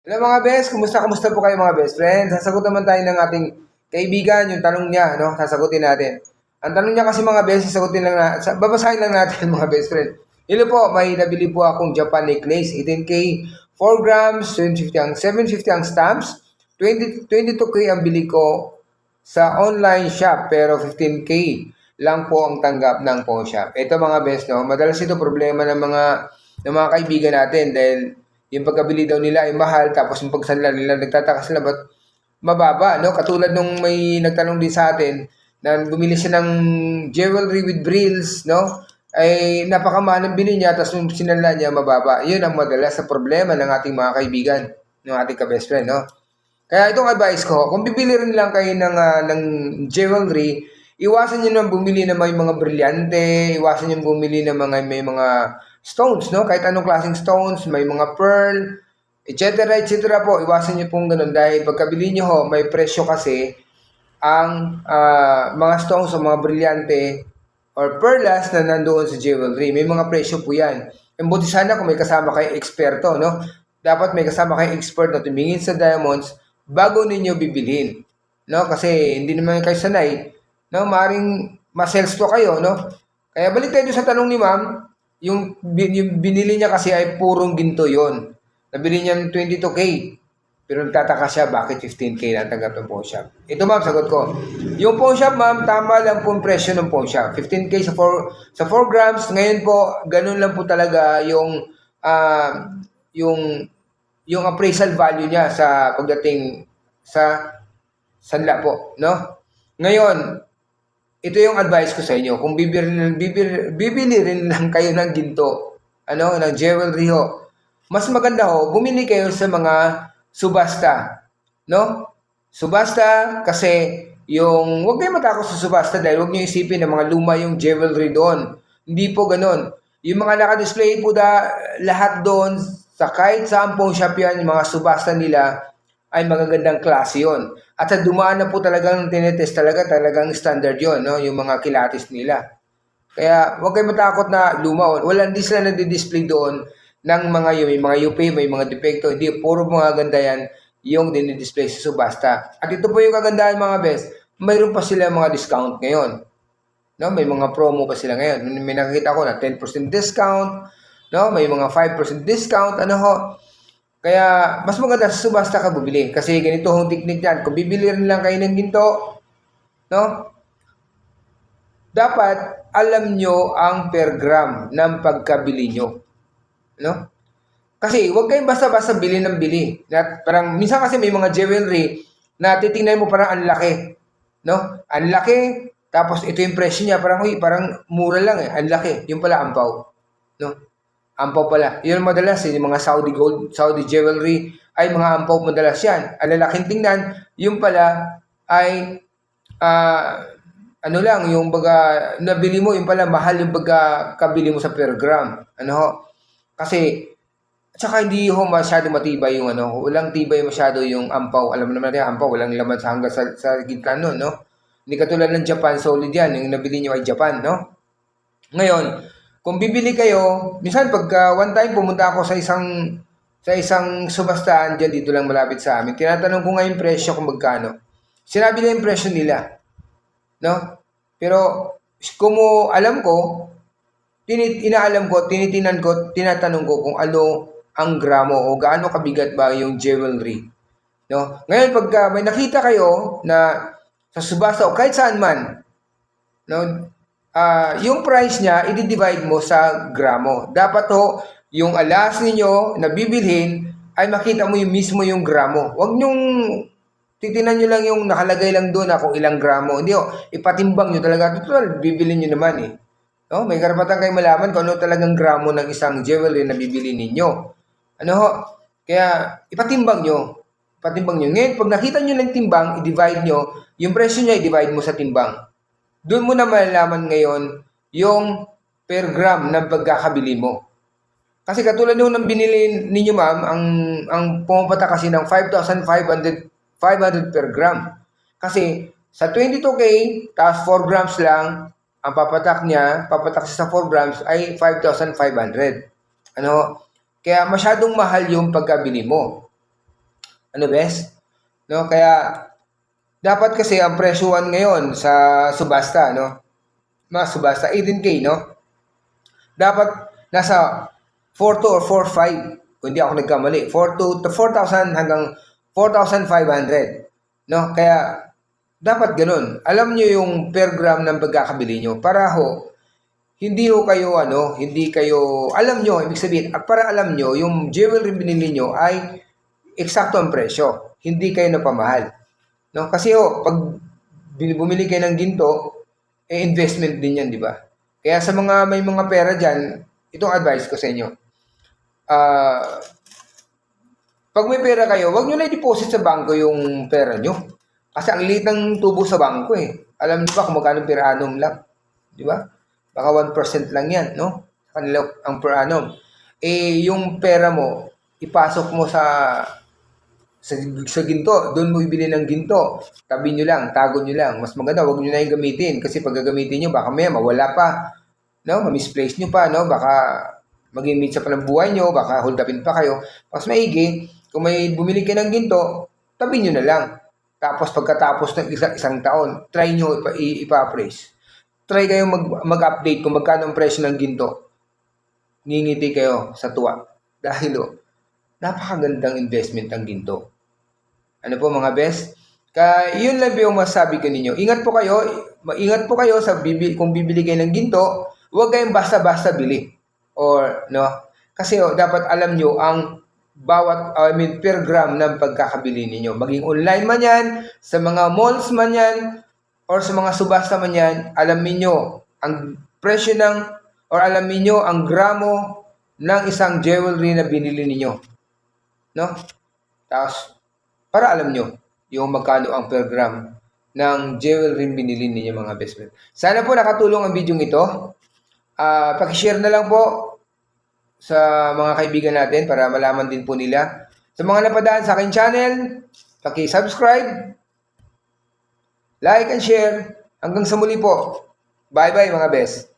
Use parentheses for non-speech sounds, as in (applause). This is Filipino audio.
Hello mga best, kumusta kumusta po kayo mga best friends? Sasagot naman tayo ng ating kaibigan, yung tanong niya, no? Sasagutin natin. Ang tanong niya kasi mga best, sasagutin lang na, sa, babasahin lang natin (laughs) mga best friend. Hello po, may nabili po akong Japan necklace, 18K, 4 grams, 750 ang 750 ang stamps, 20 22K ang bili ko sa online shop pero 15K lang po ang tanggap ng pawn shop. Ito mga best, no? Madalas ito problema ng mga ng mga kaibigan natin dahil yung pagkabili daw nila ay mahal tapos yung pagsanla nila nagtataka sila ba't mababa, no? Katulad nung may nagtanong din sa atin na bumili siya ng jewelry with brills, no? Ay napakamahal ng bili niya tapos yung sinanla niya mababa. Yun ang madalas sa problema ng ating mga kaibigan, ng ating ka-best friend, no? Kaya itong advice ko, kung bibili rin lang kayo ng, ah, ng jewelry, iwasan nyo nang bumili ng may mga brilyante, iwasan nyo bumili ng mga may mga stones, no? Kahit anong klaseng stones, may mga pearl, etc. etc. po, iwasan nyo pong ganun dahil pagkabili nyo ho, may presyo kasi ang ah, mga stones o mga brilyante or perlas na nandoon sa jewelry. May mga presyo po yan. Ang buti sana kung may kasama kayong eksperto, no? Dapat may kasama kayong expert na tumingin sa diamonds bago ninyo bibilhin. No? Kasi hindi naman kayo sanay. No? Maring masales to kayo, no? Kaya balik tayo sa tanong ni ma'am, yung, yung binili niya kasi ay purong ginto yon. Nabili niya ng 22K. Pero nagtataka siya, bakit 15K na tanggap ng pawn shop? Ito ma'am, sagot ko. Yung pawn shop ma'am, tama lang po ang presyo ng pawn shop. 15K sa 4, sa 4 grams. Ngayon po, ganun lang po talaga yung, ah, yung, yung appraisal value niya sa pagdating sa sanla po, no? Ngayon, ito yung advice ko sa inyo. Kung bibili, bibili, bibili rin lang kayo ng ginto, ano, ng jewelry ho, mas maganda ho, bumili kayo sa mga subasta, no? Subasta kasi yung, huwag kayo matakot sa subasta dahil huwag niyo isipin na mga luma yung jewelry doon. Hindi po ganun. Yung mga nakadisplay po da, lahat doon, sa kahit saan pong shop yan, yung mga subasta nila, ay magagandang klase yon. At sa dumaan na po talagang tinetest talaga, talagang standard yon, no? yung mga kilatis nila. Kaya huwag kayo matakot na luma. Wala, hindi sila nadi-display doon ng mga yung may mga UP, may mga depekto. Hindi, puro mga ganda yan yung dinidisplay sa subasta. At ito po yung kagandahan mga best, mayroon pa sila mga discount ngayon. No, may mga promo pa sila ngayon. May nakikita ko na 10% discount, no? May mga 5% discount, ano ho. Kaya mas maganda sa subasta ka bumili kasi ganito ang technique yan. Kung bibili rin lang kayo ng ginto, no? Dapat alam nyo ang per gram ng pagkabili nyo. No? Kasi huwag kayong basta-basta bili ng bili. Na, parang minsan kasi may mga jewelry na titingnan mo parang ang laki. No? Ang laki, tapos ito yung presyo niya, parang, uy, parang mura lang eh. Ang laki. Yung pala, ampaw. No? Ampaw pala. Yun madalas, yung mga Saudi gold, Saudi jewelry, ay mga ampaw madalas yan. Ang lalaking tingnan, yung pala, ay, ah, ano lang, yung baga, nabili mo, yung pala, mahal yung baga, kabili mo sa per gram. Ano ho? Kasi, Tsaka hindi ho masyado matibay yung ano, walang tibay masyado yung ampaw. Alam mo naman natin, ampaw, walang laman sa hanggang sa, sa gitna nun, no? Hindi katulad ng Japan, solid yan. Yung nabili nyo ay Japan, no? Ngayon, kung bibili kayo, minsan pagka one time pumunta ako sa isang sa isang subastahan dyan dito lang malapit sa amin, tinatanong ko nga yung presyo kung magkano. Sinabi na yung presyo nila. No? Pero kung mo alam ko, tinit inaalam ko, tinitinan ko, tinatanong ko kung ano ang gramo o gaano kabigat ba yung jewelry. No? Ngayon pagka may nakita kayo na sa subasta o kahit saan man, no, ah yung price niya i-divide mo sa gramo. Dapat ho yung alas ninyo na bibilhin ay makita mo yung mismo yung gramo. Huwag nyong titinan nyo lang yung nakalagay lang doon na kung ilang gramo. Hindi ho, ipatimbang nyo talaga. Total, bibili nyo naman eh. No, may karapatan kayo malaman kung ano talagang gramo ng isang jewelry na bibili ninyo. Ano ho? Kaya ipatimbang nyo. Ipatimbang nyo. Ngayon, pag nakita nyo ng timbang, i-divide nyo, yung presyo niya, i-divide mo sa timbang. Doon mo na malalaman ngayon yung per gram ng pagkakabili mo. Kasi katulad nung nang binili ninyo ma'am, ang ang pumapata kasi ng 5,500 500 per gram. Kasi sa 22K, tapos 4 grams lang, ang papatak niya, papatak sa 4 grams ay 5,500. Ano? Kaya masyadong mahal yung pagkabili mo. Ano best? No, kaya dapat kasi ang presyuhan ngayon sa subasta, no? Mga subasta 18k, no? Dapat nasa 4 or 4.5 kung hindi ako nagkamali. 4 to, to 4,000 hanggang 4,500. No? Kaya dapat ganun. Alam nyo yung per gram ng pagkakabili nyo para ho hindi ho kayo ano, hindi kayo alam nyo, ibig sabihin, at para alam nyo yung jewelry binili nyo ay eksakto ang presyo. Hindi kayo napamahal. No? Kasi ho, pag bumili kayo ng ginto, eh investment din yan, di ba? Kaya sa mga may mga pera dyan, itong advice ko sa inyo. Ah, pag may pera kayo, wag nyo na i-deposit sa bangko yung pera nyo. Kasi ang liit ng tubo sa bangko eh. Alam niyo ba kung magkano per annum lang? Di ba? Baka 1% lang yan, no? Kanila ang per annum. Eh, yung pera mo, ipasok mo sa sa, sa ginto, doon mo bibili ng ginto. Tabi nyo lang, tago nyo lang. Mas maganda, wag nyo na yung gamitin. Kasi pag gagamitin nyo, baka may mawala pa. No? Ma-misplace nyo pa, no? Baka maging mitsa pa ng buhay nyo, baka hold upin pa kayo. Mas maigi, kung may bumili kayo ng ginto, tabi nyo na lang. Tapos pagkatapos ng isa, isang taon, try nyo ipa, ipa-appraise. Try kayo mag, mag-update kung magkano ang presyo ng ginto. Ngingiti kayo sa tuwa. Dahil oh, napakagandang investment ang ginto. Ano po mga best? Kaya yun lang po yung masabi ko ninyo. Ingat po kayo, ingat po kayo sa bibi, kung bibili kayo ng ginto, huwag kayong basta-basta bili. Or, no? Kasi oh, dapat alam nyo ang bawat, I mean, per gram ng pagkakabili ninyo. Maging online man yan, sa mga malls man yan, or sa mga subasta man yan, alam niyo ang presyo ng, or alam niyo ang gramo ng isang jewelry na binili ninyo. No? Tapos, para alam nyo yung magkano ang per gram ng jewelry binili ninyo mga best friend. Sana po nakatulong ang video ito. Ah, paki-share na lang po sa mga kaibigan natin para malaman din po nila. Sa mga napadaan sa akin channel, paki-subscribe, like and share. Hanggang sa muli po. Bye-bye mga best.